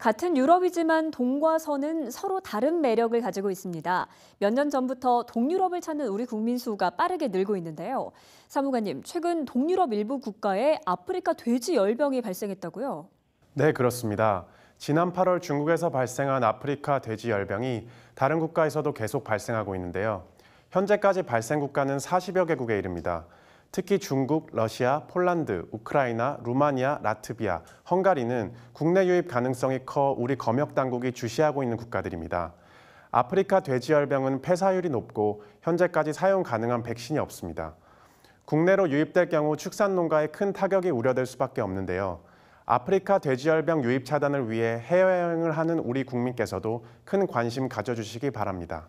같은 유럽이지만 동과 서는 서로 다른 매력을 가지고 있습니다. 몇 년 전부터 동유럽을 찾는 우리 국민 수가 빠르게 늘고 있는데요. 사무관님, 최근 동유럽 일부 국가에 아프리카 돼지 열병이 발생했다고요? 네, 그렇습니다. 지난 8월 중국에서 발생한 아프리카 돼지 열병이 다른 국가에서도 계속 발생하고 있는데요. 현재까지 발생 국가는 40여 개국에 이릅니다. 특히 중국, 러시아, 폴란드, 우크라이나, 루마니아, 라트비아, 헝가리는 국내 유입 가능성이 커 우리 검역 당국이 주시하고 있는 국가들입니다. 아프리카 돼지열병은 폐사율이 높고 현재까지 사용 가능한 백신이 없습니다. 국내로 유입될 경우 축산 농가에 큰 타격이 우려될 수밖에 없는데요. 아프리카 돼지열병 유입 차단을 위해 해외여행을 하는 우리 국민께서도 큰 관심 가져주시기 바랍니다.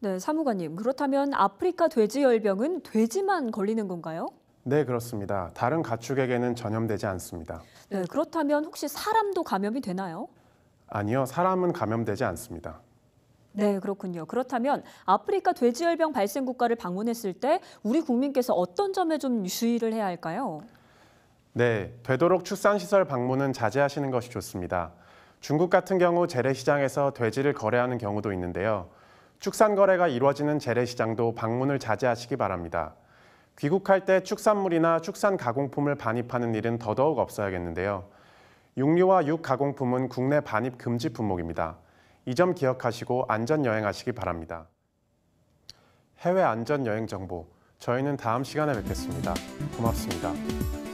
네, 사무관님. 그렇다면 아프리카 돼지 열병은 돼지만 걸리는 건가요? 네, 그렇습니다. 다른 가축에게는 전염되지 않습니다. 네, 그렇다면 혹시 사람도 감염이 되나요? 아니요, 사람은 감염되지 않습니다. 네, 그렇군요. 그렇다면 아프리카 돼지열병 발생 국가를 방문했을 때 우리 국민께서 어떤 점에 좀 주의를 해야 할까요? 네, 되도록 축산시설 방문은 자제하시는 것이 좋습니다. 중국 같은 경우 재래시장에서 돼지를 거래하는 경우도 있는데요. 축산 거래가 이루어지는 재래시장도 방문을 자제하시기 바랍니다. 귀국할 때 축산물이나 축산 가공품을 반입하는 일은 더더욱 없어야겠는데요. 육류와 육 가공품은 국내 반입 금지 품목입니다. 이 점 기억하시고 안전 여행하시기 바랍니다. 해외 안전 여행 정보 저희는 다음 시간에 뵙겠습니다. 고맙습니다.